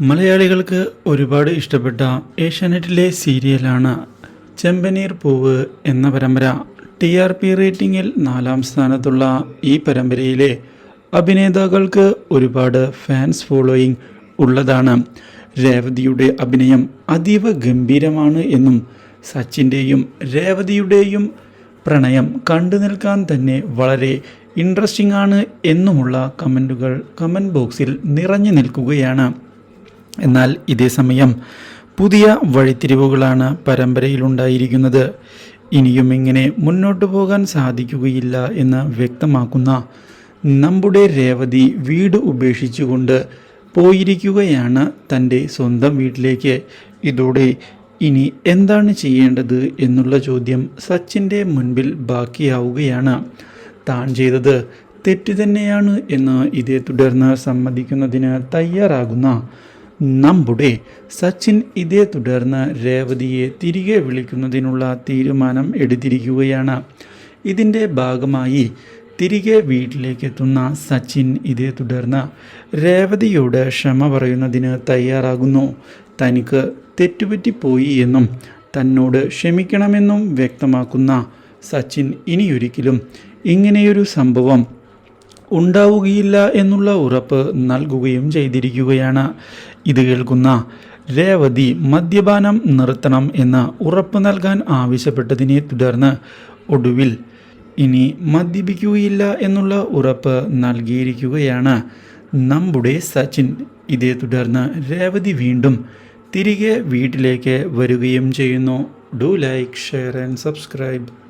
മലയാളികൾക്ക് ഒരുപാട് ഇഷ്ടപ്പെട്ട ഏഷ്യാനെറ്റിലെ സീരിയലാണ് ചെമ്പനീർ പൂവ് എന്ന പരമ്പര. ടി ആർ പി റേറ്റിംഗിൽ നാലാം സ്ഥാനത്തുള്ള ഈ പരമ്പരയിലെ അഭിനേതാക്കൾക്ക് ഒരുപാട് ഫാൻസ് ഫോളോയിങ് ഉള്ളതാണ്. രേവതിയുടെ അഭിനയം അതീവ ഗംഭീരമാണ് എന്നും സച്ചിന്റെയും രേവതിയുടെയും പ്രണയം കണ്ടു നിൽക്കാൻ തന്നെ വളരെ ഇൻട്രസ്റ്റിംഗ് ആണ് എന്നുമുള്ള കമന്റുകൾ കമന്റ് ബോക്സിൽ നിറഞ്ഞു നിൽക്കുകയാണ്. എന്നാൽ ഇതേസമയം പുതിയ വഴിത്തിരിവുകളാണ് പരമ്പരയിലുണ്ടായിരിക്കുന്നത്. ഇനിയും ഇങ്ങനെ മുന്നോട്ട് പോകാൻ സാധിക്കുകയില്ല എന്ന് വ്യക്തമാക്കുന്ന നമ്മുടെ രേവതി വീട് ഉപേക്ഷിച്ചുകൊണ്ട് പോയിരിക്കുകയാണ് തന്റെ സ്വന്തം വീട്ടിലേക്ക്. ഇതോടെ ഇനി എന്താണ് ചെയ്യേണ്ടത് എന്നുള്ള ചോദ്യം സച്ചിന്റെ മുൻപിൽ ബാക്കിയാവുകയാണ്. താൻ ചെയ്തത് തെറ്റ് തന്നെയാണ് എന്ന് ഇതേ തുടർന്ന് സമ്മതിക്കുന്നതിന് തയ്യാറാകുന്ന നമ്മുടെ സച്ചിൻ ഇതേ തുടർന്ന് രേവതിയെ തിരികെ വിളിക്കുന്നതിനുള്ള തീരുമാനം എടുത്തിരിക്കുകയാണ്. ഇതിന്റെ ഭാഗമായി തിരികെ വീട്ടിലേക്ക് എത്തുന്ന സച്ചിൻ ഇതേ തുടർന്ന് രേവതിയോട് ക്ഷമ പറയുന്നതിന് തയ്യാറാകുന്നു. തനിക്ക് തെറ്റുപറ്റിപ്പോയി എന്നും തന്നോട് ക്ഷമിക്കണമെന്നും വ്യക്തമാക്കുന്ന സച്ചിൻ ഇനിയൊരിക്കലും ഇങ്ങനെയൊരു സംഭവം ഉണ്ടാവുകയില്ല എന്നുള്ള ഉറപ്പ് നൽകുകയും ചെയ്തിരിക്കുകയാണ്. ഇത് കേൾക്കുന്ന രേവതി മദ്യപാനം നിർത്തണം എന്ന ഉറപ്പ് നൽകാൻ ആവശ്യപ്പെട്ടതിനെ തുടർന്ന് ഒടുവിൽ ഇനി മദ്യപിക്കുകയില്ല എന്നുള്ള ഉറപ്പ് നൽകിയിരിക്കുകയാണ്. നമ്മുടെ സച്ചിൻ ഇതേ തുടർന്ന് രേവതി വീണ്ടും തിരികെ വീട്ടിലേക്ക് വരികയും ചെയ്യുന്നു. Do like share and subscribe.